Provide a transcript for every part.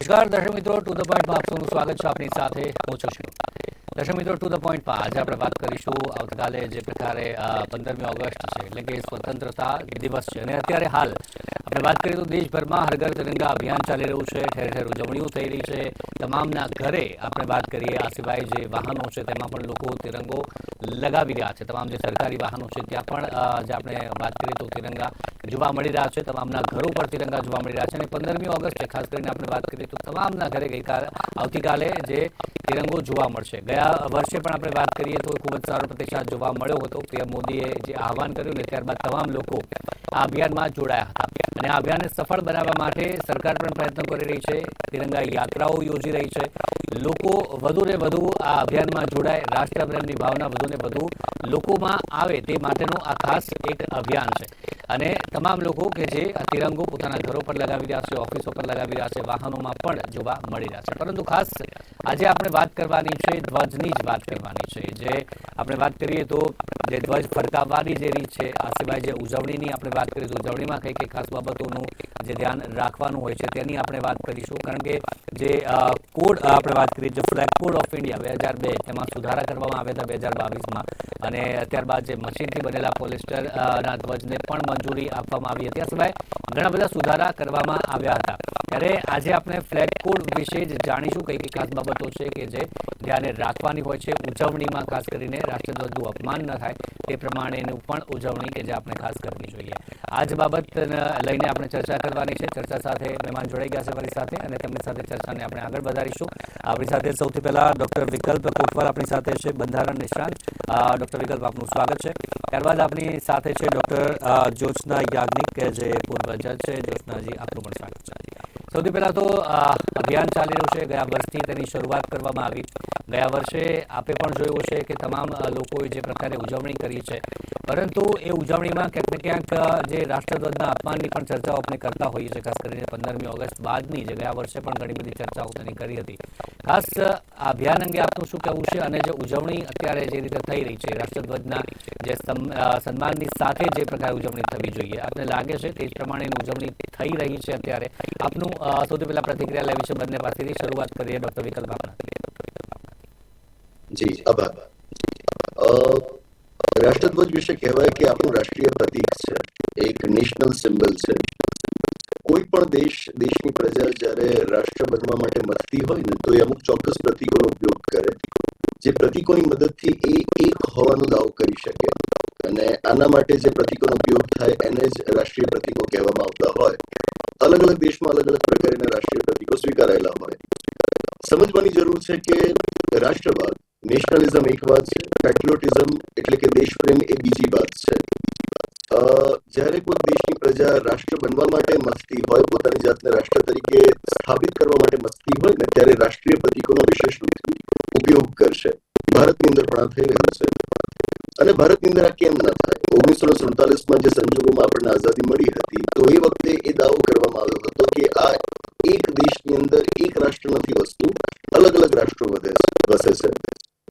નમસ્કાર, દર્શક મિત્રો ટુ ધ પોઈન્ટમાં આપનું સ્વાગત છે આપની સાથે. હું છું દર્શક મિત્રો ટુ ધ પોઈન્ટમાં આજે આપણે વાત કરીશું આવતીકાલે જે પ્રકારે પંદરમી ઓગસ્ટ છે, એટલે કે સ્વતંત્રતા દિવસ છે. અને અત્યારે હાલ આપણે વાત કરીએ તો દેશભરમાં હરઘર તિરંગા અભિયાન ચાલી રહ્યું છે, ઠેર ઠેર ઉજવણીઓ થઈ રહી છે. તમામના ઘરે આપણે વાત કરીએ, આ સિવાય જે વાહનો છે તેમાં પણ લોકો તિરંગો લગાવી રહ્યા છે. તમામ જે સરકારી વાહનો છે ત્યાં પણ જે આપણે વાત કરીએ તો તિરંગા જોવા મળી રહ્યા છે. તમામના ઘરો પર તિરંગા જોવા મળી રહ્યા છે. અને પંદરમી ઓગસ્ટ ખાસ કરીને આપણે વાત કરીએ તો તમામના ઘરે ગઈકાલે, આવતીકાલે જે તિરંગો જોવા મળશે. ગયા વર્ષે પણ આપણે વાત કરીએ તો ખૂબ જ સારો પ્રતિસાદ જોવા મળ્યો હતો. પીએમ મોદીએ જે આહવાન કર્યું ને ત્યારબાદ તમામ લોકો આ અભિયાનમાં જોડાયા હતા. અને આ અભિયાનને સફળ બનાવવા માટે સરકાર પણ પ્રયત્ન કરી રહી છે. તિરંગા યાત્રાઓ યોજી રહી છે. લોકો વધુ ને વધુ આ અભિયાનમાં જોડાય. રાષ્ટ્રપ્રેમની ભાવના વધુ ને વધુ લોકોમાં આવે તે માટેનું આ ખાસ એક અભિયાન છે. અને તમામ લોકો કે જે તિરંગો પોતાના ઘરો પર લગાવી રહ્યા છે, ઓફિસો પર લગાવી રહ્યા છે, વાહનોમાં પણ જોવા મળી રહ્યા છે. પરંતુ ખાસ આજે આપણે વાત કરવાની છે, ધ્વજની જ વાત કરવાની છે. જે આપણે વાત કરીએ તો જે ધ્વજ ફરકાવવાની જે રીત છે, આ સિવાય જે ઉજવણીની આપણે વાત કરીશું ઉજવણીમાં કઈ કઈ ખાસ બાબતોનું જે ધ્યાન રાખવાનું હોય છે, તેની આપણે વાત કરીશું. કારણ કે જે કોડ આપણે વાત કરીએ, જે ફ્લેગ કોડ ઓફ ઇન્ડિયા બે હજાર બે, તેમાં સુધારા કરવામાં આવ્યા હતા બે હજાર બાવીસમાં. અને ત્યારબાદ જે મશીનથી બનેલા પોલિસ્ટર ના ધ્વજને પણ મંજૂરી આપવામાં આવી હતી. આ સિવાય ઘણા બધા સુધારા કરવામાં આવ્યા હતા. ત્યારે આજે આપણે ફ્લેગ કોડ વિશે જ જાણીશું, કઈ કઈ ખાસ બાબતો છે કે જે ધ્યાને રાખવાની હોય છે. ઉજવણીમાં ખાસ કરીને રાષ્ટ્રધ્વજનું અપમાન ન થાય, તે પ્રમાણેનું પણ ઉજવણી કે જે આપણે ખાસ કરવી જોઈએ. આ જ બાબત લઈને આપણે ચર્ચા કરવાની છે. ચર્ચા સાથે મહેમાન જોડાઈ ગયા છે મારી સાથે અને તેમની સાથે ચર્ચાને આપણે આગળ વધારીશું. આપણી સાથે સૌથી પહેલા ડોક્ટર વિકલ્પ કોટવાર આપણી સાથે છે, બંધારણ નિષ્ણાંત. ડોક્ટર વિકલ્પ, આપનું સ્વાગત છે. ત્યારબાદ આપણી સાથે છે ડોક્ટર જ્યોત્સના યાજ્ઞિક જે પૂર્વ જજ છે. જ્યોત્સનાજી, આપનું પણ સ્વાગત છે. સૌથી પહેલા તો અભિયાન ચાલી રહ્યું છે. ગયા વર્ષથી તેની શરૂઆત કરવામાં આવી. ગયા વર્ષે આપે પણ જોયું છે કે તમામ લોકોએ જે પ્રકારે ઉજવણી કરી છે, પરંતુ એ ઉજવણીમાં ક્યાંક ને ક્યાંક જે રાષ્ટ્રધ્વજના અપમાનની પણ ચર્ચાઓ આપણે કરતા હોઈએ છીએ, ખાસ કરીને પંદરમી ઓગસ્ટ બાદની, જે ગયા વર્ષે પણ ઘણી બધી ચર્ચાઓ તેની કરી હતી. ખાસ અભિયાન અંગે આપનું શું કહેવું છે અને જે ઉજવણી અત્યારે જે રીતે થઈ રહી છે, રાષ્ટ્રધ્વજના જે સન્માનની સાથે જે પ્રકારે ઉજવણી થવી જોઈએ. આપને લાગે છે તે જ પ્રમાણેની ઉજવણી થઈ રહી છે અત્યારે? આપનું સૌથી પહેલા પ્રતિક્રિયા લેવી છે બંને પાસેથી. શરૂઆત કરીએ ડોક્ટર વિકલ્પ આપના. જી, આભાર. રાષ્ટ્રધ્વજ વિશે કહેવાય કે આપણું રાષ્ટ્રીય પ્રતીક છે. એક નેશનલ સિમ્બલ છે. કોઈ પણ દેશ, દેશની પ્રજા જ્યારે રાષ્ટ્ર બનવા માટે મથતી હોય ને, તો એ અમુક ચોક્કસ પ્રતીકોનો ઉપયોગ કરે. જે પ્રતીકોની મદદથી એ એક હોવાનો દાવો કરી શકે. અને આના માટે જે પ્રતીકોનો ઉપયોગ થાય, એને જ રાષ્ટ્રીય પ્રતીકો કહેવામાં આવતા હોય. અલગ અલગ દેશમાં અલગ અલગ પ્રકારના રાષ્ટ્રીય પ્રતીકો સ્વીકારાયેલા હોય. સમજવાની જરૂર છે કે રાષ્ટ્રવાદ નેશનલિઝમ એક વાત છે પેટ્રિયોટિઝમ એટલે કે દેશપ્રેમ એ બીજી વાત છે જ્યારે કોઈ દેશની પ્રજા રાષ્ટ્ર બનવા માટે મસ્તી હોય પોતાની જાતને રાષ્ટ્ર તરીકે સ્થાપિત કરવા માટે મસ્તી હોય ને ત્યારે રાષ્ટ્રીય પ્રતીકોનો વિશેષ ઉપયોગ કરશે ભારતની અંદર પણ આ થઈ રહ્યું છે અને ભારતની અંદર આ કેમ ના થાય ઓગણીસો ને સુડતાલીસમાં જે સંજોગોમાં આપણને આઝાદી મળી હતી તો એ વખતે એ દાવો કરવામાં આવ્યો હતો કે આ એક દેશની અંદર એક રાષ્ટ્ર નથી વસતું અલગ અલગ રાષ્ટ્રો વધે વસે છે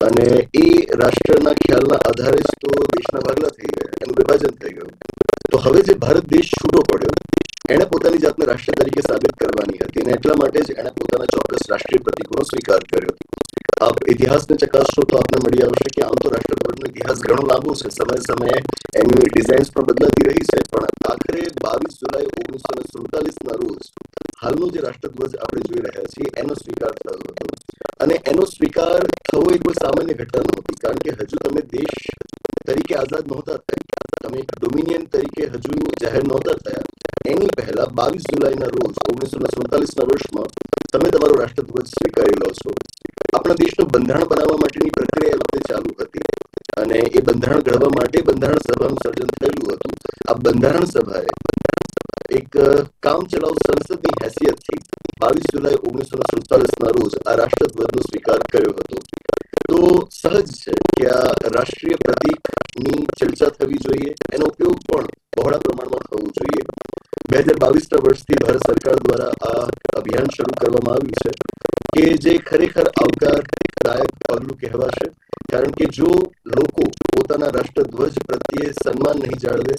અને એ રાષ્ટ્રના ખ્યાલના આધારે જ તો દેશના ભાગલા થઈ ગયા, એનું વિભાજન થઈ ગયું. તો હવે જે ભારત દેશ છૂટો પડ્યો, એણે પોતાની જાતને રાષ્ટ્ર તરીકે સાબિત કરવાની હતી અને એટલા માટે જ એણે પોતાના ચોક્કસ રાષ્ટ્રીય પ્રતિકોનો સ્વીકાર કર્યો. આપ ઇતિહાસને ચકાસશો તો આપને મળી આવશે કે આમ તો રાષ્ટ્રધ્વજનો ઇતિહાસ ઘણો લાંબો છે. સમય સમયે એની ડિઝાઇન્સ પણ બદલાતી રહી છે, પણ આખરે બાવીસ જુલાઈ ઓગણીસો ને સુડતાલીસ ના રોજ હાલનો જે રાષ્ટ્રધ્વજ આપણે જોઈ રહ્યા છીએ, એનો સ્વીકાર થયો હતો. અને એનો સ્વીકાર થવો એ કોઈ સામાન્ય ઘટના નહોતી, કારણ કે હજુ તમે દેશ તરીકે આઝાદ નહોતા તમે ડોમિનિયન તરીકે હજુ જાહેર નહોતા થયા. એની પહેલા બાવીસ જુલાઈના રોજ, ઓગણીસો ને સુડતાલીસ ના વર્ષમાં, તમે તમારો રાષ્ટ્રધ્વજ સ્વીકારી લો છો. આપણા દેશનું બંધારણ બનાવવા માટેની પ્રક્રિયા એ વખતે ચાલુ હતી. અને એ બંધારણ ઘડવા માટે બંધારણ સભાનું સર્જન થયેલું હતું. આ બંધારણ સભાએ એક કામ ચલાવ સંસદની હેસિયતથી બાવીસ જુલાઈ ઓગણીસો ને સુડતાલીસ ના રોજ આ રાષ્ટ્રધ્વજનો સ્વીકાર કર્યો હતો. તો સહજ છે કે આ રાષ્ટ્રીય પ્રતીકની ચર્ચા થવી જોઈએ. એનો ઉપયોગ પણ બહોળા પ્રમાણમાં થવું જોઈએ. બે હજાર બાવીસના વર્ષથી ભારત સરકાર દ્વારા આ અભિયાન શરૂ કરવામાં આવ્યું છે. કે જે ખરેખર આવકારદાયક પગલું કહેવાશે, કારણ કે જો લોકો પોતાના રાષ્ટ્રધ્વજ પ્રત્યે સન્માન નહીં જાળવે,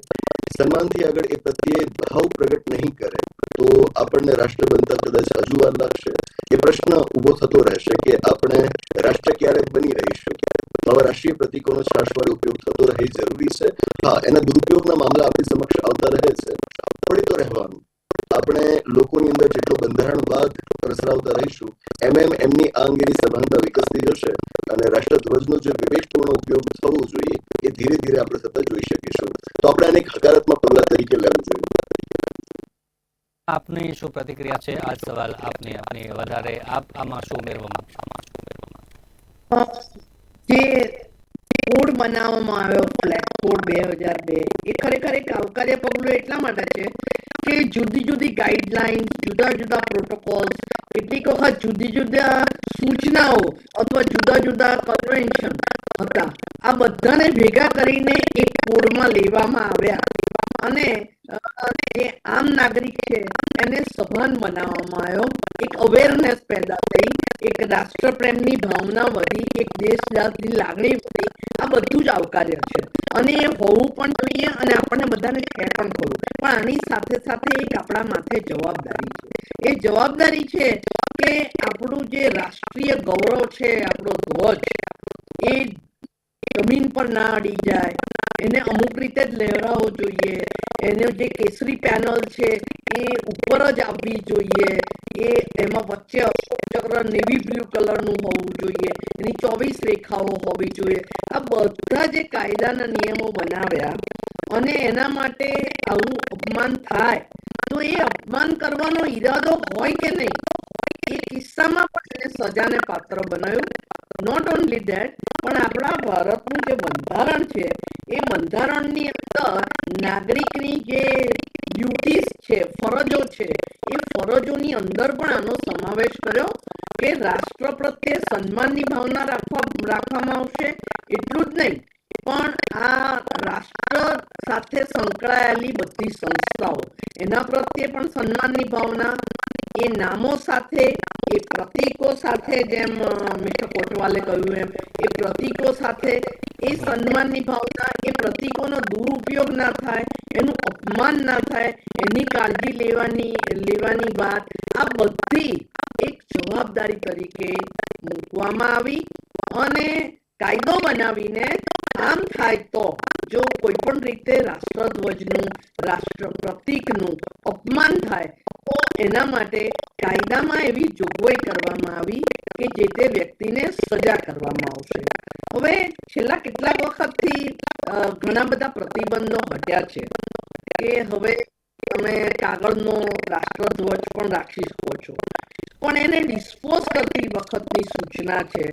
સન્માનથી આગળ એ પ્રત્યે ભાવ પ્રગટ નહીં કરે, તો આપણને રાષ્ટ્ર બનતા કદાચ હજુ વાર લાગશે. એ પ્રશ્ન ઊભો થતો રહેશે કે આપણે રાષ્ટ્ર ક્યારે બની રહીશું? આવા રાષ્ટ્રીય પ્રતિકોનો છાશવારે ઉપયોગ થતો રહે જરૂરી છે. હા, એના દુરુપયોગના મામલા આપણી સમક્ષ આવતા રહે છે. પણ તો રહેવાનું. આપણે લોકોની અંદર જેટલો બંધારણવાદ પ્રસરાવતા રહીશું. એમ એમ એમની આ અંગેની સભાનતા વિકસતી જશે અને રાષ્ટ્રધ્વજનો જે વિવેકપૂર્ણ ઉપયોગ થવો જોઈએ એ ધીરે ધીરે આપણે સતત જોઈ શકીશું. તો આપણે આને એક હકારાત્મક પગલા તરીકે લેવું જોઈએ. આપની શું પ્રતિક્રિયા છે? આ સવાલ આપની આપની વધારે આપ આમાં શું ઉમેરવા માંગશો? જે કોડ બનાવવામાં આવ્યો બ્લેક કોડ બે હજાર બે એ ખરેખર એક આવકાર્ય પગલું એટલા માટે છે કે જુદી જુદી ગાઈડલાઇન જુદા જુદા પ્રોટોકોલ્સ કેટલીક વખત જુદી જુદા સૂચનાઓ અથવા જુદા જુદા કન્વેન્શન હતા આ બધાને ભેગા કરીને એક કોડમાં લેવામાં આવ્યા અને જે આમ નાગરિક છે, એને સભાન બનાવવામાં આવ્યો. એક અવેરનેસ પેદા થઈ, એક રાષ્ટ્રપ્રેમની ભાવના વધી, એક દેશની લાગણી વધી. આ બધું જ આવકાર્ય છે. અને એ હોવું પણ જોઈએ અને આપણને બધાને છે પણ ખરું. પણ આની સાથે સાથે એક આપણા માથે જવાબદારી છે. એ જવાબદારી છે કે આપણું જે રાષ્ટ્રીય ગૌરવ છે, આપણો ધ્વજ, એ જમીન પર ના અડી જાય એને અમુક રીતે જ લહેરાવો જોઈએ એને જે કેસરી પેનલ છે એ ઉપર જ આવવી જોઈએ એ એમાં વચ્ચે અશોક ચક્ર નેવી બ્લુ કલરનું હોવું જોઈએ એની ચોવીસ રેખાઓ હોવી જોઈએ આ બધા જે કાયદાના નિયમો બનાવ્યા અને એના માટે આવું અપમાન થાય તો એ અપમાન કરવાનો ઈરાદો હોય કે નહીં એ કિસ્સામાં પણ એને સજાને પાત્ર બનાવ્યું. નોટ ઓનલી ધેટ પણ આપણા ભારતનું જે બંધારણ છે, એ બંધારણની અંદર નાગરિકની જે ડ્યુટીઝ છે, ફરજો છે, એ ફરજોની અંદર પણ આનો સમાવેશ કર્યો કે રાષ્ટ્ર પ્રત્યે સન્માનની ભાવના રાખવા, રાખવામાં આવશે. એટલું જ નહીં, પણ આ રાષ્ટ્ર સાથે સંકળાયેલી બધી સંસ્થાઓ, એના પ્રત્યે પણ સન્માનની ભાવના એ નામો સાથે, એ પ્રતીકો સાથે જેમ મિસ્ટર કોટવાલે કહ્યું એમ, એ પ્રતીકો સાથે, એ સન્માનની ભાવના, એ પ્રતીકોનો દુરુપયોગ ના થાય, એનું અપમાન ના થાય, એની કાળજી લેવાની લેવાની વાત આ બધી એક જવાબદારી તરીકે મૂકવામાં આવી અને કાયદો બનાવીને આમ થાય તો જો કોઈ પણ રીતે રાષ્ટ્રધ્વજનું રાષ્ટ્ર પ્રતીકનું અપમાન થાય, તો એના માટે કાયદામાં એવી જોગવાઈ કરવામાં આવી કે જે તે વ્યક્તિને સજા કરવામાં આવશે. હવે છેલ્લા કેટલાક વખતથી ઘણા બધા પ્રતિબંધો હટ્યા છે કે હવે તમે કાગળનો રાષ્ટ્રધ્વજ પણ રાખી શકો છો. પણ એને ડિસ્પોઝ કરતી વખતની સૂચના છે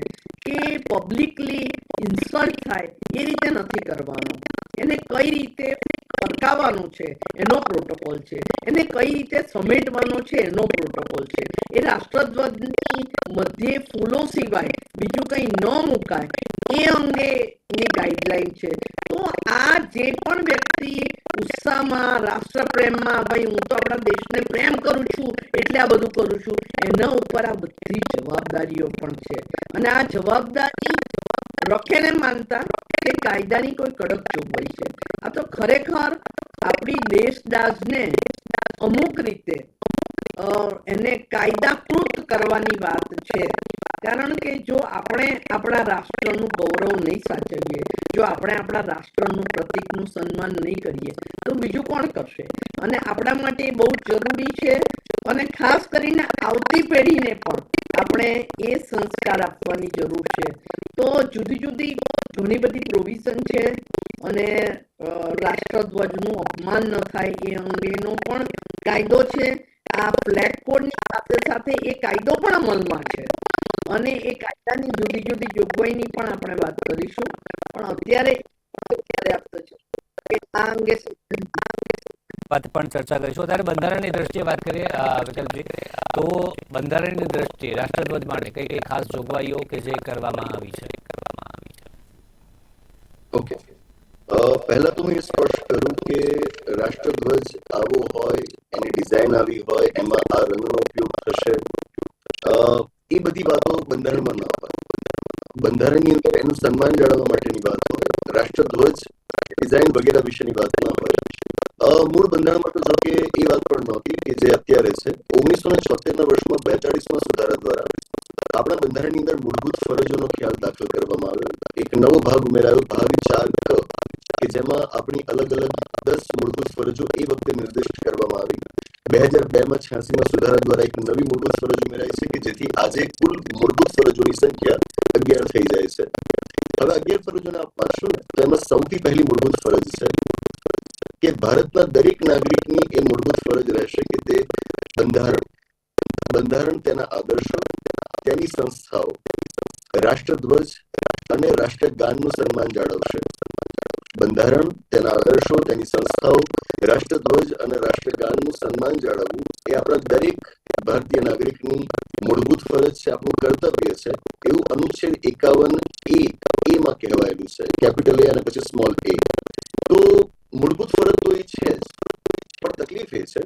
કે પબ્લિકલી ઇન્સલ્ટ થાય એ રીતે નથી કરવાનું. એને કઈ રીતે ફરકાવવાનું છે એનો પ્રોટોકોલ છે. એને કઈ રીતે સમેટવાનો છે એનો પ્રોટોકોલ છે. એ રાષ્ટ્રધ્વજની મધ્યે ફૂલો સિવાય બીજું કંઈ ન મુકાય એ અંગેની ગાઈડલાઈન છે. તો આ જે પણ વ્યક્તિ ઉત્સાહમાં રાષ્ટ્રપ્રેમમાં, ભાઈ, હું તો આપણા દેશને પ્રેમ કરું છું, એટલે આ બધું કરું છું, એના ઉપર આ બધી જવાબદારીઓ પણ છે. અને આ જવાબદારી રખે ને માનતા કે કાયદાની કોઈ કડક જોગવાઈ છે આ તો ખરેખર આપણી દેશદાઝને અમુક રીતે એને કાયદાકૃત કરવાની વાત છે કારણ કે જો આપણે આપણા રાષ્ટ્રનું ગૌરવ નહીં સાચવીએ જો આપણે આપણા રાષ્ટ્રનું પ્રતિકનું સન્માન નહીં કરીએ તો બીજું કોણ કરશે અને આપણા માટે બહુ જરૂરી છે અને ખાસ કરીને આવતી પેઢીને પણ આપણે એ સંસ્કાર આપવાની જરૂર છે. તો જુદી જુદી ઘણી બધી પ્રોવિઝન છે અને રાષ્ટ્રધ્વજનું અપમાન ન થાય એ અંગેનો પણ કાયદો છે. આ ફ્લેગ કોડની સાથે સાથે એ કાયદો પણ અમલમાં છે. અને એ કાયદાની જુદી જુદી જોગવાઈની પણ આપણે વાત કરીશું. પણ અત્યારે કે આ અંગે વાત પણ ચર્ચા કરીશું. અત્યારે બંધારણની દ્રષ્ટિએ વાત કરીએ વિકલ્પજી તો બંધારણની દ્રષ્ટિએ રાષ્ટ્રધ્વજ માટે કઈ કઈ ખાસ જોગવાઈઓ કે જે કરવામાં આવી છે? કરવામાં આવી છે ઓકે પહેલા તો હું એ સ્પષ્ટ કરું કે રાષ્ટ્રધ્વજ આવો હોય, એની ડિઝાઇન આવી હોય, એમાં આ રંગનો ઉપયોગ થશે. એ બધી વાતો બંધારણમાં ન હોય. બંધારણની અંદર એનું સન્માન જાળવવા માટેની વાત હોય રાષ્ટ્રધ્વજ, ડિઝાઇન વગેરે વિશેની વાત ન બંધારણમાં તો જો એ વાત પણ નહોતી કે જે અત્યારે છે, ઓગણીસો ને છોતેરના વર્ષમાં બેતાળીસમાં સુધારા દ્વારા આપણા બંધારણની અંદર મૂળભૂત ફરજોનો ખ્યાલ દાખલ કરવામાં આવ્યો. એક નવો ભાગ ઉમેરાયો ભાગ ચાર ક જેમાં આપણી અલગ અલગ દસ મૂળભૂત ફરજો એ વખતે નિર્દિષ્ટ કરવામાં આવી. બે હજાર બે માં છ્યાસીમાં સુધારા દ્વારા એક નવી મૂળભૂત ફરજ ઉમેરાઈ છે કે જેથી આજે કુલ મૂળભૂત ફરજોની સંખ્યા અગિયાર થઈ જાય છે. હવે અગિયાર ફરજોના આપ વાંચશો ને, તો એમાં સૌથી પહેલી મૂળભૂત ફરજ છે કે ભારતના દરેક નાગરિકની એ મૂળભૂત ફરજ રહેશે કે તે બંધારણ બંધારણ તેના આદર્શો, તેની સંસ્થાઓ, રાષ્ટ્રધ્વજ અને રાષ્ટ્રગાનનું સન્માન જાળવશે. બંધારણ તેના આદર્શો, તેની સંસ્થાઓ, રાષ્ટ્રધ્વજ અને રાષ્ટ્રગાનનું સન્માન જાળવવું એ આપણા દરેક ભારતીય નાગરિકની મૂળભૂત ફરજ છે, આપણું કર્તવ્ય છે. એવું અનુચ્છેદ એકાવન એ, એમાં કહેવાયેલું છે. કેપિટલ એ અને પછી સ્મોલ એ મૂળભૂત ફરજ તો એ છે, પણ તકલીફ એ છે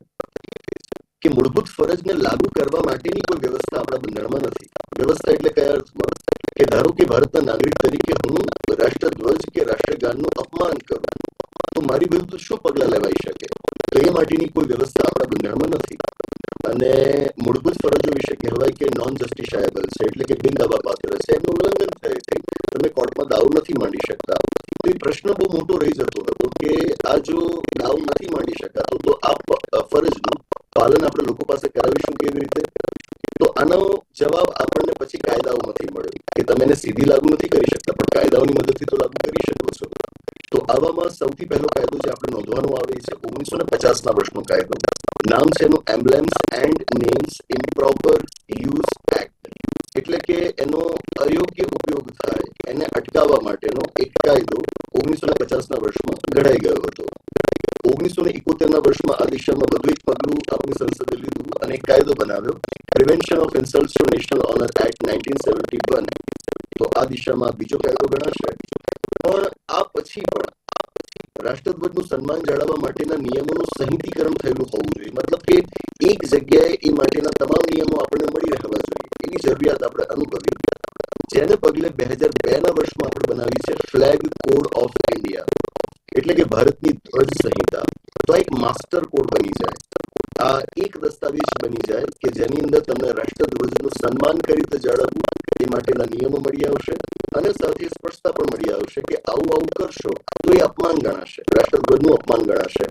કે મૂળભૂત ફરજને લાગુ કરવા માટેની કોઈ વ્યવસ્થા આપણા બંધારણમાં નથી. વ્યવસ્થા એટલે કયા અર્થમાં? કે ધારો કે ભારતના નાગરિક તરીકે હું રાષ્ટ્રધ્વજ કે રાષ્ટ્રગાનનું અપમાન કરું, તો મારી વિરુદ્ધ શું પગલા લેવાઈ શકે? તો એ માટેની કોઈ વ્યવસ્થા આપણા બંધારણમાં નથી. અને મૂળભૂત ફરજો વિશે કહેવાય કે નોન જસ્ટિસાયેબલ છે, એટલે કે બિન દાવા પાત્ર છે એનું ઉલ્લંઘન થાય છે. તમે કોર્ટમાં દાવો નથી માંડી શકતા. પ્રશ્ન બહુ મોટો રહી જતો હતો કે આ જો દાવ નથી માંડી શકાતો, તો આ ફરજનું પાલન આપણે લોકો પાસે કરાવીશું કેવી રીતે? તો આનો જવાબ આપણને પછી કાયદાઓમાંથી મળ્યો કે તમે એને સીધી લાગુ નથી કરી શકતા, પણ કાયદાઓની મદદથી તો લાગુ કરી શકો છો. તો આવામાં સૌથી પહેલો કાયદો જે આપણે નોંધવાનો આવે છે ઓગણીસો ને પચાસ ના વર્ષનો કાયદો. નામ છે એનું emblems and names improper use act એટલે કે એનો અયોગ્ય અટકાવવા માટેનો એક કાયદો ઓગણીસો ને પચાસ ના વર્ષમાં ઘડાઈ ગયો હતો. ઓગણીસો ને ઇકોતેર ના વર્ષમાં આ દિશામાં વધુ એક પગલું આપણી સંસદે લીધું અને કાયદો બનાવ્યો prevention of insult to national honour act nineteen seventy one તો આ દિશામાં બીજો કાયદો ગણાશે. પણ આ પછી પણ રાષ્ટ્રધ્વજનું સન્માન જાળવવા માટેના નિયમોનું સંહિતીકરણ થયેલું હોવું જોઈએ. મતલબ કે એક જગ્યાએ એ માટેના તમામ નિયમો આપણને મળી રહેવા જોઈએ. એની જરૂરિયાત આપણે અનુભવી. જેને પગલે બે હજાર બે ના વર્ષમાં આપણે બનાવી છે ફ્લેગ કોડ ઓફ ઇન્ડિયા એટલે કે ભારતની ધ્વજ સંહિતા. તો એક માસ્ટર કોડ બની જાય. આ એક દસ્તાવેજ બની જાય કે જેની અંદર તમને રાષ્ટ્રધ્વજનું સન્માન કરી રીતે જાળવવું એ માટેના નિયમો મળી આવશે અને સાથે સ્પષ્ટતા પણ મળી આવશે કે આવું આવું કરશો તો એ અપમાન ગણાશે. રાષ્ટ્રધ્વજનું અપમાન ગણાશે.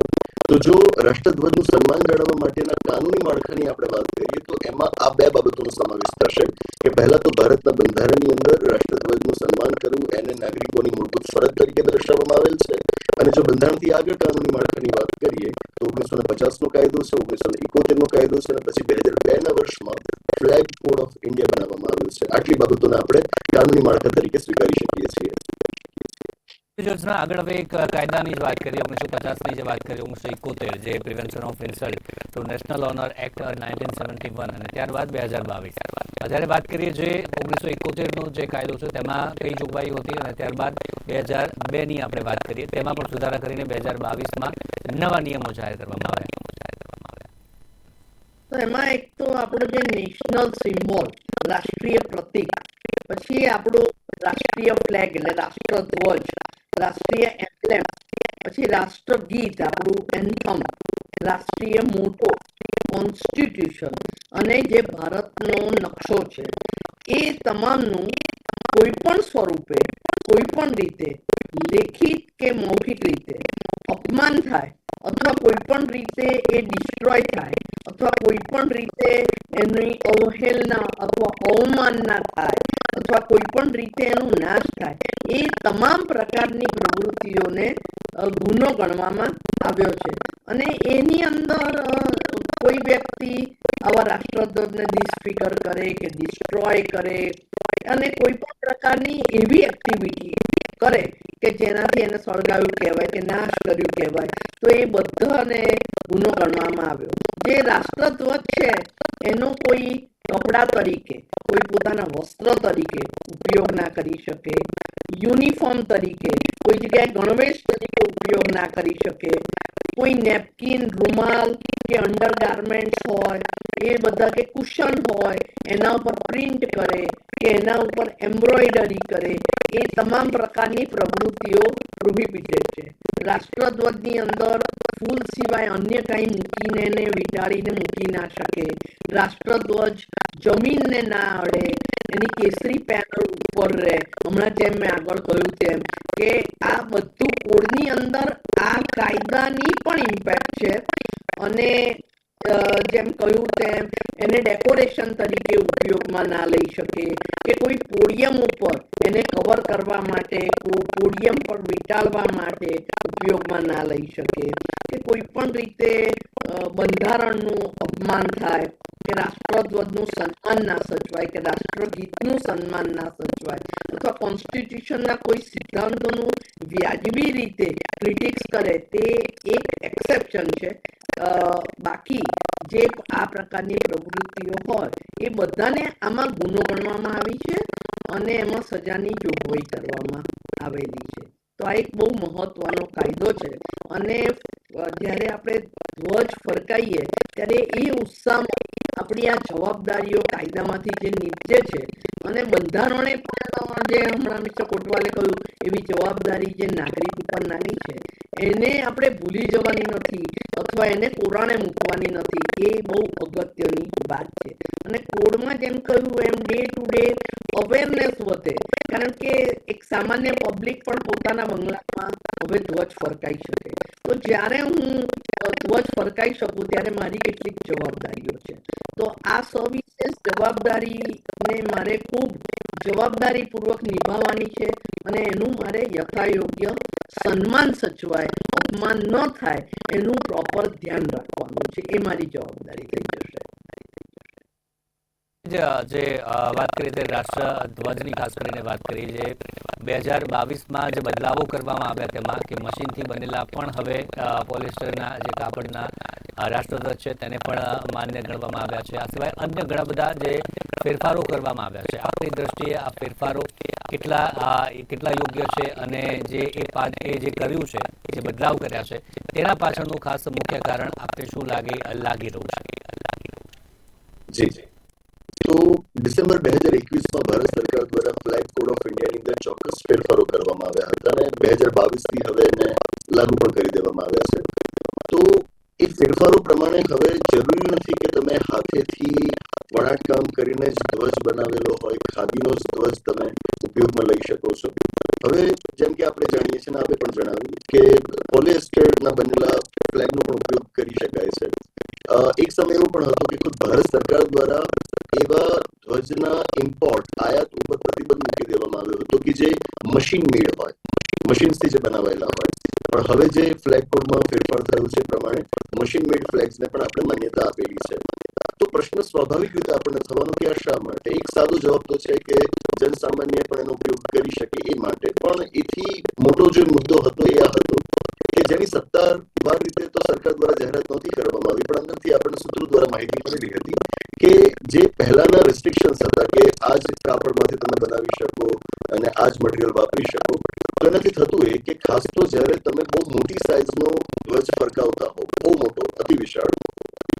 તો જો રાષ્ટ્રધ્વજનું સન્માન જાળવવા માટેના કાનૂની માળખાની આપણે વાત કરીએ, તો એમાં આ બે બાબતોનો સમાવેશ થશે. કે પહેલા તો ભારતના બંધારણની અંદર રાષ્ટ્રધ્વજનું સન્માન કરવું એને નાગરિકોની મૂળભૂત ફરજ તરીકે દર્શાવવામાં આવેલ છે. અને જો બંધારણથી આગળ કાનૂની માળખાની વાત કરીએ, તો ઓગણીસો ને પચાસ નો કાયદો છે ઓગણીસો ને ઇકોતેર નો કાયદો છે, અને પછી બે હજાર બે ના વર્ષમાં ફ્લેગ કોડ ઓફ ઇન્ડિયા બનાવવામાં આવ્યો છે. આટલી બાબતોને આપણે કાનૂની માળખા તરીકે સ્વીકારી યોજના આગળ હવે એક કાયદાની જ વાત કરીએ. ઓગણીસો પચાસની જે વાત કરીએ, ઓગણીસો એકોતેર જે prevention of insult to national honour act nineteen seventy one અને ત્યારબાદ બે હજાર બાવીસ. જ્યારે વાત કરીએ જે ઓગણીસો એકોતેરનો જે કાયદો છે, તેમાં કઈ જોગવાઈ હતી અને ત્યારબાદ બે હજાર બેની આપણે વાત કરીએ. તેમાં પણ સુધારા કરીને બે હજાર બાવીસમાં નવા નિયમો જાહેર કરવામાં આવ્યા. તો એમાં એક તો આપણો જે નેશનલ સિમ્બોલ રાષ્ટ્રીય પ્રતીક, પછી આપણું રાષ્ટ્રીય ફ્લેગ એટલે રાષ્ટ્રધ્વજ. રાષ્ટ્રીય એમ્બ્લેમ પછી રાષ્ટ્રગીત આપણું એન્થમ, રાષ્ટ્રીય મોટો કોન્સ્ટિટ્યુશન અને જે ભારતનો નકશો છે, એ તમામનું કોઈ પણ સ્વરૂપે કોઈ પણ રીતે, લેખિત કે મૌખિક રીતે, અપમાન થાય અથવા કોઈ પણ રીતે એ ડિસ્ટ્રોય થાય, અથવા કોઈ પણ રીતે એની અવહેલના અથવા અવમાનના થાય, અથવા કોઈ પણ રીતે એનું નાશ થાય, એ તમામ પ્રકારની પ્રવૃત્તિઓને ગુનો ગણવામાં આવ્યો છે. અને એની અંદર કોઈ વ્યક્તિ આવા રાષ્ટ્રધ્વજને ડિસફિગર કરે કે ડિસ્ટ્રોય કરે અને કોઈ પણ પ્રકારની એવી એક્ટિવિટી કરે કે જેનાથી એને સળગાવ્યું કહેવાય કે નાશ કર્યું કહેવાય, તો એ બધાને ગુનો ગણવામાં આવ્યો. જે રાષ્ટ્રધ્વજ છે, એનો કોઈ કપડા તરીકે, કોઈ પોતાના વસ્ત્ર તરીકે ઉપયોગ ના કરી શકે, યુનિફોર્મ તરીકે, કોઈ જગ્યાએ ગણવેશ તરીકે ઉપયોગ ના કરી શકે, કોઈ નેપકિન, રૂમાલ કે અંડર ગાર્મેન્ટ્સ હોય, એ બધા કે કુશન હોય, એના ઉપર પ્રિન્ટ કરે કે એના ઉપર એમ્બ્રોઇડરી કરે. એ તમામ પ્રકારની પ્રવૃત્તિઓ પ્રોહિબિટેડ છે. રાષ્ટ્રધ્વજની અંદર ફૂલ સિવાય અન્ય કાંઈ મૂકીને ને વીંટાળીને મૂકી ના શકે. રાષ્ટ્રધ્વજ જમીનને ના અડે. એની કેસરી પેનલ ઉપર રહે. હમણાં જેમ મેં આગળ કહ્યું તેમ કે આ બધું કોડની અંદર આ કાયદાની પણ ઇમ્પેક્ટ છે. અને જેમ કહ્યું તેમ એને ડેકોરેશન તરીકે ઉપયોગમાં ના લઈ શકે કે કોઈ પોડિયમ ઉપર એને કવર કરવા માટે પોડિયમ પર વિટાળવા માટે ઉપયોગમાં ના લઈ શકે. કે કોઈ પણ રીતે બંધારણનું અપમાન થાય કે રાષ્ટ્રધ્વજનું સન્માન ના સચવાય કે રાષ્ટ્રગીતનું સન્માન ના સચવાય અથવા કોન્સ્ટિટ્યુશનના કોઈ સિદ્ધાંતોનું વ્યાજબી રીતે ક્રિટિક્સ કરે તે એક એક્સેપ્શન છે બાકી જે આ પ્રકારની પ્રવૃત્તિઓ હોય એ બધાને આમાં ગુનો ગણવામાં આવી છે અને એમાં સજાની જોગવાઈ કરવામાં આવેલી છે તો આ એક બહુ મહત્વનો કાયદો છે. અને જ્યારે આપણે ધ્વજ ફરકાઈએ, ત્યારે એ ઉત્સાહમાં આપણી આ જવાબદારીઓ કાયદામાંથી જે નીપજે છે અને બંધારણે પણ જે હમણાં મિસ્ટર કોટવાલે કહ્યું, એવી જવાબદારી જે નાગરિક ઉપર નાની છે, એને આપણે ભૂલી જવાની નથી અથવા એને કોરાણે મૂકવાની નથી, એ બહુ અગત્યની વાત છે. અને કોડમાં જેમ કહ્યું, એમ ડે ટુ ડે અવેરનેસ વધે. કારણ કે એક સામાન્ય પબ્લિક પણ પોતાના બંગલામાં હવે ધ્વજ ફરકાઈ શકે. તો જ્યારે હું ધ્વજ ફરકાઈ શકું ત્યારે મારી કેટલીક જવાબદારીઓ છે. તો આ સવિશેષ જવાબદારીને મારે ખૂબ જવાબદારીપૂર્વક નિભાવવાની છે અને એનું મારે યથાયોગ્ય સન્માન સચવાય, અપમાન ન થાય, એનું પ્રોપર ધ્યાન રાખવાનું છે. એ મારી જવાબદારી થઈ જશે. જ, જે વાત કરી તે રાષ્ટ્રધ્વજની ખાસ કરીને વાત કરી છે બે હજાર બાવીસમાં જે બદલાવો કરવામાં આવ્યા તેમાં કે મશીનથી બનેલા પણ હવે પોલિસ્ટરના જે કાપડના રાષ્ટ્રધ્વજ છે તેને પણ માન્ય ગણવામાં આવ્યા છે. આ સિવાય અન્ય ઘણા બધા જે ફેરફારો કરવામાં આવ્યા છે. આપણી દ્રષ્ટિએ આ ફેરફારો કેટલા કેટલા યોગ્ય છે અને જે એ એ જે કર્યું છે, જે બદલાવ કર્યા છે, તેના પાછળનું ખાસ મુખ્ય કારણ આપણે શું લાગે, લાગી રહ્યું છે? જી. તો ડિસેમ્બર બે હજાર એકવીસમાં ભારત સરકાર દ્વારા ફ્લેગ કોડ ઓફ ઇન્ડિયાની અંદર ચોક્કસ ફેરફારો કરવામાં આવ્યા હતા અને બે હજાર બાવીસથી હવે એને લાગુ પણ કરી દેવામાં આવ્યા છે. તો, એ ફેરફારો પ્રમાણે હવે જરૂરી નથી કે તમે હાથેથી વણાટકામ કરીને જ ધ્વજ બનાવેલો હોય, ખાદીનો જ ધ્વજ તમે ઉપયોગમાં લઈ શકો છો. હવે જેમ કે આપણે જાણીએ છીએ ને, આપણે પણ જણાવ્યું કે પોલિએસ્ટરના બનેલા ફ્લેગનો પણ ઉપયોગ કરી શકાય છે. એક સમય એવો પણ હતો કે ખુદ ભારત સરકાર દ્વારા એવા ધ્વજના ઇમ્પોર્ટ આયાત ઉપર પ્રતિબંધ મૂકી દેવામાં આવ્યો હતો કે જે મશીન મેડ હોય. મશીન્સથી જે બનાવાયેલા હોય. પણ હવે જે ફ્લેગ કોડમાં ફેરફાર થયો છે પ્રમાણે મશીન મેડ ફ્લેગ્સને પણ આપણે માન્યતા આપેલી છે. તો પ્રશ્ન સ્વાભાવિક રીતે આપણને થવાનો કે શા માટે? એક સાદો જવાબ તો છે કે જનસામાન્ય પણ એનો ઉપયોગ કરી શકે એ માટે. પણ એથી મોટો જે મુદ્દો હતો એ આ હતો જેની સત્તાવાર રીતે તો સરકાર દ્વારા જાહેરાત નહોતી કરવામાં આવી, પણ અંદરથી આપણને સૂત્રો દ્વારા માહિતી મળી હતી કે જે પહેલાના રેસ્ટ્રિક્શન્સ હતા કે આ જ કાપડમાંથી તમે બનાવી શકો અને આ જ મટીરિયલ વાપરી શકો, તો એનાથી થતું એ કે ખાસ તો જ્યારે તમે બહુ મોટી સાઇઝનો ધ્વજ ફરકાવતા હો, બહુ મોટો, અતિ વિશાળ,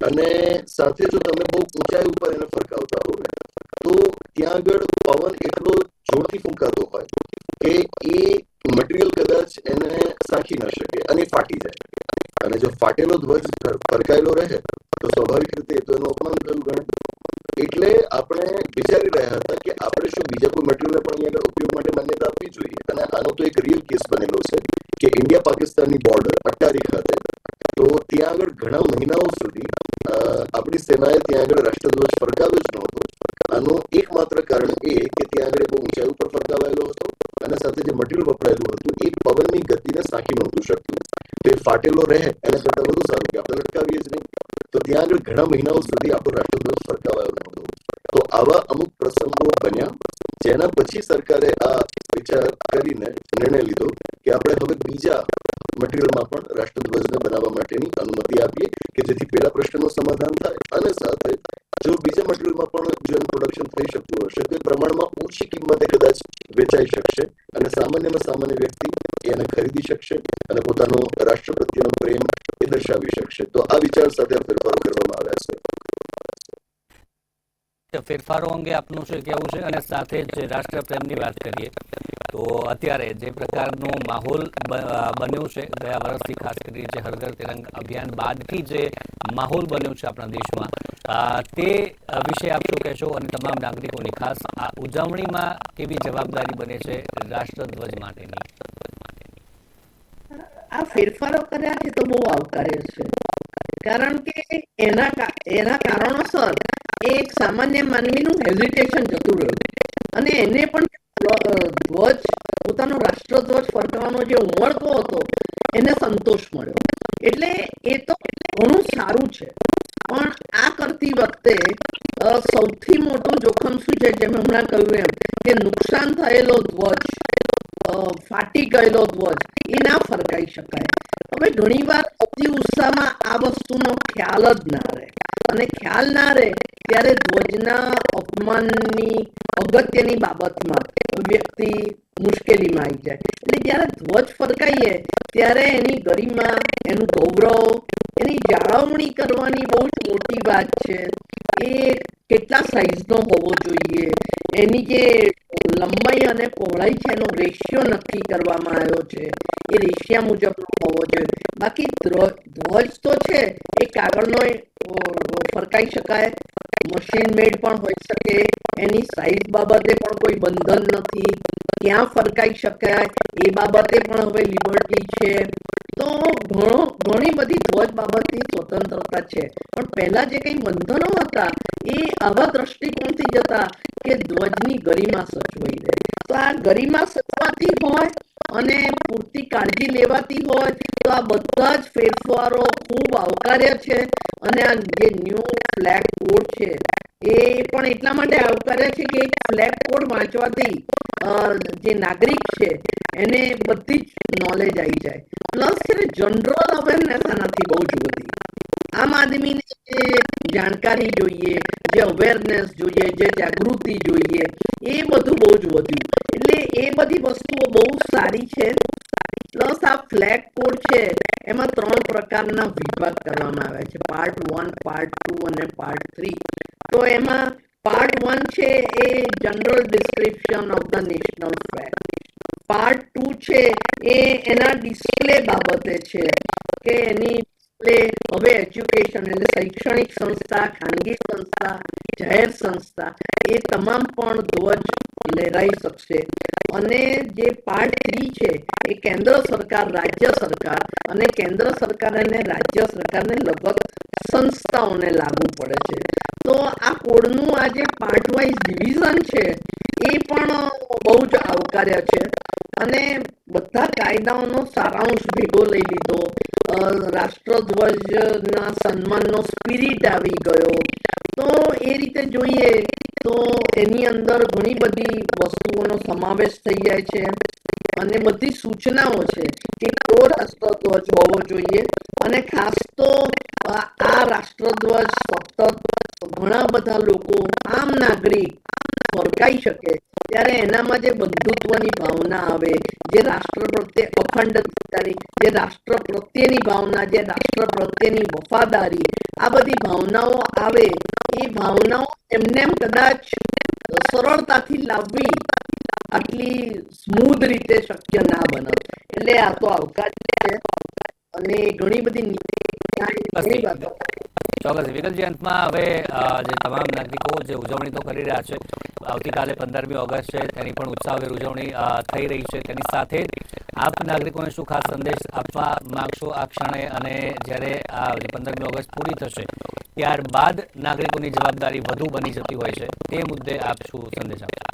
અને સાથે જો તમે બહુ ઊંચાઈ ઉપર એને ફરકાવતા હો તો ત્યાં આગળ પવન એટલો જોરથી ફૂંકાતો હોય કે એ મટીરિયલ કદાચ એને સાંખી ન શકે અને ફાટી જાય. અને જો ફાટેલો ધ્વજ ફર- ફરકાયેલો રહે, તો સ્વાભાવિક રીતે એ તો એનું અપમાન થયું ગણ. એટલે આપણે વિચારી રહ્યા હતા કે આપણે શું બીજા કોઈ મટીરિયલને પણ અહીંયા ઉપયોગ માટે માન્યતા આપવી જોઈએ? અને આનો તો એક રિયલ કેસ બનેલો છે કે ઇન્ડિયા પાકિસ્તાનની બોર્ડર અટ્ટારી ખાતે. તો ત્યાં આગળ ઘણા મહિનાઓ સુધી આપણી સેનાએ ત્યાં આગળ રાષ્ટ્રધ્વજ ફરકાવ્યો જ નહોતો આનું એકમાત્ર કારણ એ કે ત્યાં આગળ એ બહુ ઊંચાઈ ઉપર ફરકાવાયેલો હતો અને સાથે જે મટીરિયલ વપરાયેલું હતું એ પવનની ગતિને સાંકી નહોતું શકતું ફાટેલો રહે, એના કરતાં વધુ સારું કે આપણે લટકાવીએ જ નહીં. તો ત્યાં આગળ ઘણા મહિનાઓ સુધી આપણો રાષ્ટ્રધ્વજ ફરકાવાયો નહોતો તો આવા અમુક પ્રસંગો બન્યા જેના પછી સરકારે આ વિચાર કરીને નિર્ણય લીધો કે આપણે હવે બીજા મટીરિયલમાં પણ રાષ્ટ્રધ્વજને બનાવવા માટેની અનુમતિ આપીએ કે જેથી પેલા પ્રશ્નનું સમાધાન થાય અને સાથે જો બીજા મટીરિયલમાં પણ જો એનું પ્રોડક્શન થઈ શકતું હશે તો એ પ્રમાણમાં ઓછી કિંમતે કદાચ વેચાઈ શકશે અને સામાન્યમાં સામાન્ય વ્યક્તિ એને ખરીદી શકશે અને પોતાનો રાષ્ટ્ર પ્રત્યેનો પ્રેમ એ દર્શાવી શકશે. તો આ વિચાર સાથે ફેરફારો કરવામાં આવ્યા છે. ફેરફારો અંગે આપનું શું કહેવું છે? અને સાથે જ રાષ્ટ્રપ્રેમની વાત કરીએ. તો અત્યારે જે પ્રકારનો માહોલ બન્યો છે, ગયા વર્ષથી ખાસ કરીને જે હર તિરંગ અભિયાન બાદથી જે માહોલ બન્યો છે આપણા દેશમાં તે વિશે આપ શું કહેશો? અને તમામ નાગરિકોની ખાસ આ ઉજવણીમાં કેવી જવાબદારી બને છે રાષ્ટ્રધ્વજ માટેની? આ ફેરફારો કર્યા છે તો બહુ આવકાર્ય છે. કારણ કે એના એના કારણોસર એક સામાન્ય માનવીનું હેઝિટેશન જતું રહ્યું અને એને પણ ધ્વજ, પોતાનો રાષ્ટ્રધ્વજ ફરકાવવાનો જે ઉમળકો હતો, એને સંતોષ મળ્યો. એટલે એ તો ઘણું સારું છે. પણ આ કરતી વખતે સૌથી મોટું જોખમ શું છે? જેમ હમણાં કહ્યું એમ, કે નુકસાન થયેલો ધ્વજ ફાટી ગયેલો ધ્વજ એ ના ફરકાઈ શકાય. હવે ઘણીવાર અતિ ઉત્સાહમાં આ વસ્તુનો ખ્યાલ જ ના રહે. અને ખ્યાલ ના રહે ત્યારે ધ્વજના અપમાનની, અગત્યની બાબતમાં વ્યક્તિ મુશ્કેલીમાં આવી જાય. એટલે જ્યારે ધ્વજ ફરકાઈએ, ત્યારે એની ગરિમા, એનું ગૌરવ, એની જાળવણી કરવાની બહુ જ મોટી વાત છે. એ કેટલા સાઈઝનો હોવો જોઈએ એની જે લંબાઈ અને પહોળાઈ છે એનો રેશિયો નક્કી કરવામાં આવ્યો છે એ રેશિયા મુજબનો હોવો જોઈએ બાકી ધ્વજ તો છે એ કાગળનો ફરકાઈ શકાય મશીન મેડ પણ હોઈ શકે. એની સાઈઝ બાબતે પણ કોઈ બંધન નથી. ક્યાં ફરકાઈ શકાય? એ બાબતે પણ હવે લિબર્ટી છે. તો ઘણો ઘણી બધી ધ્વજ બાબતની સ્વતંત્રતા છે. પણ પહેલા જે કંઈ બંધનો હતા, એ આવા દ્રષ્ટિકોણથી જતા કે ધ્વજની ગરિમા સચવાઈ રહે. તો આ ગરિમા સચવાતી હોય અને પૂરતી કાળજી લેવાતી હોય, તો આ બધા જ ફેરફારો ખૂબ આવકાર્ય છે અને આ જે ન્યૂ ફ્લેગ કોડ છે એ પણ એટલા માટે આવકારે છે કે ફ્લેગ કોડ વાંચવાથી જે નાગરિક છે, એને બધી જ નોલેજ આવી જાય. પ્લસ છે ને જનરલ અવેરનેસ આનાથી બહુ જ વધી. આમ આદમીને જે જાણકારી જોઈએ, જે અવેરનેસ જોઈએ, જે જાગૃતિ જોઈએ, એ બધું બહુ જ વધ્યું. એટલે એ બધી વસ્તુઓ બહુ સારી છે. પ્લસ આ ફ્લેગ કોડ છે, એમાં ત્રણ પ્રકારના વિભાગ કરવામાં આવ્યા છે. પાર્ટ વન પાર્ટ ટુ અને પાર્ટ થ્રી તો એમાં પાર્ટ વન છે એ general description of the national flag part two છે એ એના ડિસ્પ્લે બાબતે છે કે એની ડિસ્પ્લે હવે એજ્યુકેશન એટલે શૈક્ષણિક સંસ્થા ખાનગી સંસ્થા જાહેર સંસ્થા એ તમામ પણ ધ્વજ લહેરાઈ શકશે. અને જે પાર્ટ થ્રી છે એ કેન્દ્ર સરકાર રાજ્ય સરકાર અને કેન્દ્ર સરકાર અને રાજ્ય સરકારને લગત સંસ્થાઓને લાગુ પડે છે. તો આ કોડનું આ જે પાર્ટ વાઇઝ ડિવિઝન છે એ પણ બહુ જ આવકાર્ય છે. અને બધા કાયદાઓનો સારાંશ ભેગો લઈ લીધો. અ, રાષ્ટ્રધ્વજના સન્માનનો સ્પિરિટ આવી ગયો. તો એ રીતે જોઈએ તો એની અંદર ઘણી બધી વસ્તુઓનો સમાવેશ થઈ જાય છે અને બધી સૂચનાઓ છે કે કયો રાષ્ટ્રધ્વજ હોવો જોઈએ, અને ખાસ તો આ રાષ્ટ્રધ્વજ સતત ઘણા બધા લોકો, આમ નાગરિક ફરકાઈ શકે. ત્યારે એનામાં જે બંધુત્વની ભાવના આવે જે રાષ્ટ્ર પ્રત્યે અખંડતાની જે રાષ્ટ્ર પ્રત્યેની ભાવના જે રાષ્ટ્ર પ્રત્યેની વફાદારી આ બધી ભાવનાઓ આવે. એ ભાવનાઓ એમને એમ કદાચ સરળતાથી લાવવી આટલી સ્મૂધ રીતે શક્ય ના બને એટલે આ તો અવકાશ છે અને ઘણી બધી ઘણી વાતો ચોક્કસ. વિગતજી અંતમાં હવે જે તમામ નાગરિકો જે ઉજવણી તો કરી રહ્યા છે આવતીકાલે પંદરમી ઓગસ્ટ છે. તેની પણ ઉત્સાહભેર ઉજવણી થઈ રહી છે. તેની સાથે આપ નાગરિકોને શું ખાસ સંદેશ આપવા માંગશો આ ક્ષણે અને જ્યારે આ પંદરમી ઓગસ્ટ પૂરી થશે, ત્યારબાદ નાગરિકોની જવાબદારી વધુ બની જતી હોય છે. તે મુદ્દે આપ શું સંદેશ આપશો?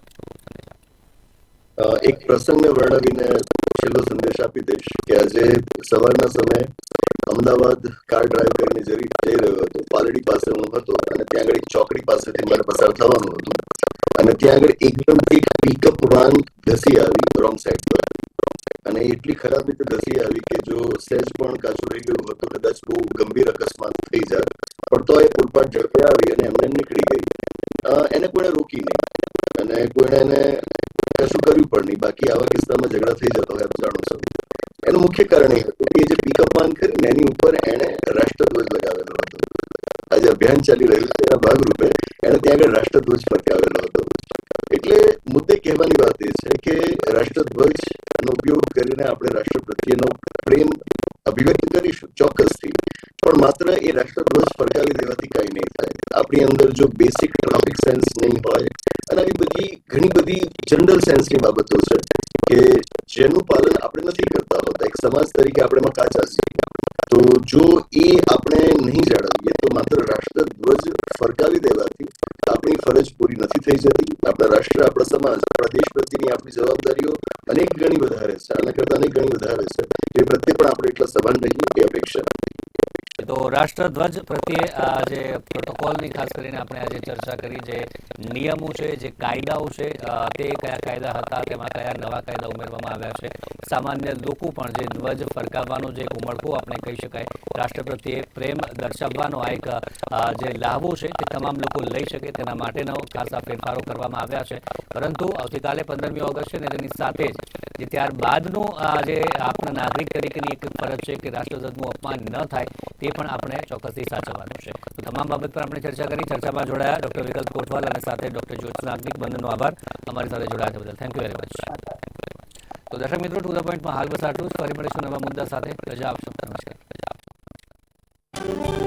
એક પ્રસંગને વર્ણવીને છેલ્લો સંદેશ આપી દઈશ કે આજે સવારના સમયે અમદાવાદ કાર ડ્રાઈવ કરીને જઈ રહ્યો હતો. પાલડી પાસે હું હતો અને ત્યાં આગળ ચોકડી પાસેથી મારે પસાર થવાનું હતું. અને ત્યાં આગળ એકદમ એક પિકઅપ વાન ધસી આવી રોંગ સાઈડ પર. અને એટલી ખરાબ રીતે ધસી આવી કે જો સહેજ પણ કાચું રહી ગયું હતું, કદાચ બહુ ગંભીર અકસ્માત થઈ જાત પણ તો એ પુરપાટ ઝડપે આવી અને એમને એમ નીકળી ગઈ. એને કોઈને રોકી નહીં. અને કોઈને એને કશું કર્યું પણ નહીં. બાકી આવા કિસ્સામાં ઝઘડા થઈ જતો હોય આપ જાણો છો. એનું મુખ્ય કારણ એ હતું કે જે પિકઅપ વાન કરીને એની ઉપર એણે રાષ્ટ્રધ્વજ લગાવેલો હતો. આજે અભિયાન ચાલી રહ્યું છે એના ભાગરૂપે એણે ત્યાં આગળ રાષ્ટ્રધ્વજ ફરકાવેલો મુદ્દે કહેવાની વાત એ છે કે રાષ્ટ્રધ્વજનો ઉપયોગ કરીને આપણે રાષ્ટ્ર પ્રત્યેનો પ્રેમ અભિવ્યક્ત કરીશું ચોક્કસથી. પણ માત્ર એ રાષ્ટ્રધ્વજ ફરકાવી દેવાથી કઈ નહીં થાય. આપણી અંદર જો બેસિક ટ્રાફિક સેન્સ નહીં હોય, અને આવી બધી ઘણી બધી જનરલ સેન્સની બાબતો છે કે જેનું પાલન આપણે નથી કરતા હોતા. એક સમાજ તરીકે આપણે કાચા છીએ. તો જો એ આપણે નહીં જાળવીએ, તો માત્ર રાષ્ટ્રધ્વજ ફરકાવી દેવાથી આપણી ફરજ પૂરી નથી થઈ જતી. આપણા રાષ્ટ્ર, આપણા સમાજ, આપણા દેશ પ્રત્યેની આપણી જવાબદારીઓ અનેક ગણી વધારે છે. આના કરતા અનેક ગણી વધારે છે. એ પ્રત્યે પણ આપણે એટલા સભાન રહીએ એ અપેક્ષા તો રાષ્ટ્રધ્વજ પ્રત્યે આ જે પ્રોટોકોલની ખાસ કરીને આપણે આજે ચર્ચા કરી, જે નિયમો છે, જે કાયદાઓ છે તે કયા કાયદા હતા, તેમાં કયા નવા કાયદા ઉમેરવામાં આવ્યા છે. સામાન્ય લોકો પણ જે ધ્વજ ફરકાવવાનો જે ઉમળકો આપણે કહી શકાય. રાષ્ટ્ર પ્રત્યે પ્રેમ દર્શાવવાનો આ એક જે લાભો છે તે તમામ લોકો લઈ શકે, તેના માટેનો ખાસા ફેરફારો કરવામાં આવ્યા છે. પરંતુ આવતીકાલે પંદરમી ઓગસ્ટ છે ને તેની સાથે જ જે ત્યારબાદનું આ જે આપણા નાગરિક તરીકેની એક ફરજ છે કે રાષ્ટ્રધ્વજનું અપમાન ન થાય, તે પણ પણ આપણે ચોક્કસથી સાચવવાનું છે. તો તમામ બાબત પર આપણે ચર્ચા કરી, ચર્ચામાં જોડાયા ડોક્ટર વિકલ્પ કોટવાલ અને સાથે ડોક્ટર જ્યોત્સના બંધનો આભાર. અમારી સાથે જોડાયા બદલ થેન્ક યુ વેરી મચ. તો દર્શક મિત્રો, ટુ ધ પોઈન્ટમાં હાલ બસ આટલું જ. ફરી મળીશું નવા મુદ્દા સાથે. રજા આપશો નમસ્કાર. રજા આપશો